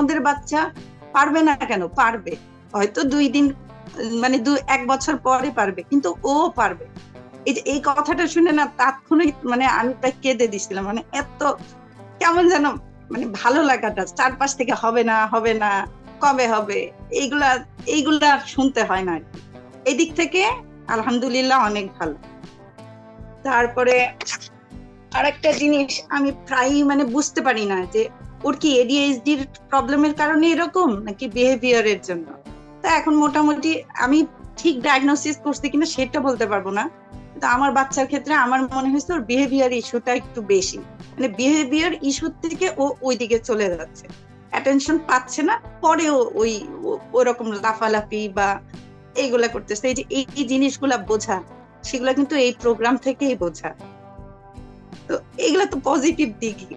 আমাদের বাচ্চা পারবে না কেন? পারবে। হয়তো দুই দিন মানে দু, এক বছর পরে পারবে, কিন্তু ও পারবে। এই যে, এই কথাটা শুনে না তাৎক্ষণিক মানে আমি প্রায় কেঁদে দিছিলাম মানে এত কেমন যেন মানে ভালো লাগাটা, চারপাশ থেকে হবে না হবে না, কবে হবে, এইগুলা এইগুলা শুনতে হয় না। এই দিক থেকে আলহামদুলিল্লাহ অনেক ভালো। তারপরে আরেকটা জিনিস আমি প্রায়ই মানে বুঝতে পারি না যে ওর কি এডিএইচডির প্রবলেমের কারণে এরকম, নাকি বিহেভিয়ারের জন্য? তা এখন মোটামুটি আমি ঠিক ডায়াগনোসিস করছি কিনা সেটা বলতে পারব না। কিন্তু আমার বাচ্চার ক্ষেত্রে আমার মনে হয়েছে ওর বিহেভিয়ার ইস্যুটা একটু বেশি। মানে বিহেভিয়ার ইস্যু থেকে ও ওইদিকে চলে যাচ্ছে। অ্যাটেনশন পাচ্ছে না ওই, ও- ওরকম লাফালাফি বা এইগুলা করতেছে। এই যে এই জিনিসগুলা বোঝা, সেগুলা কিন্তু এই প্রোগ্রাম থেকেই বোঝা। তো এগুলা তো পজিটিভ দিকই।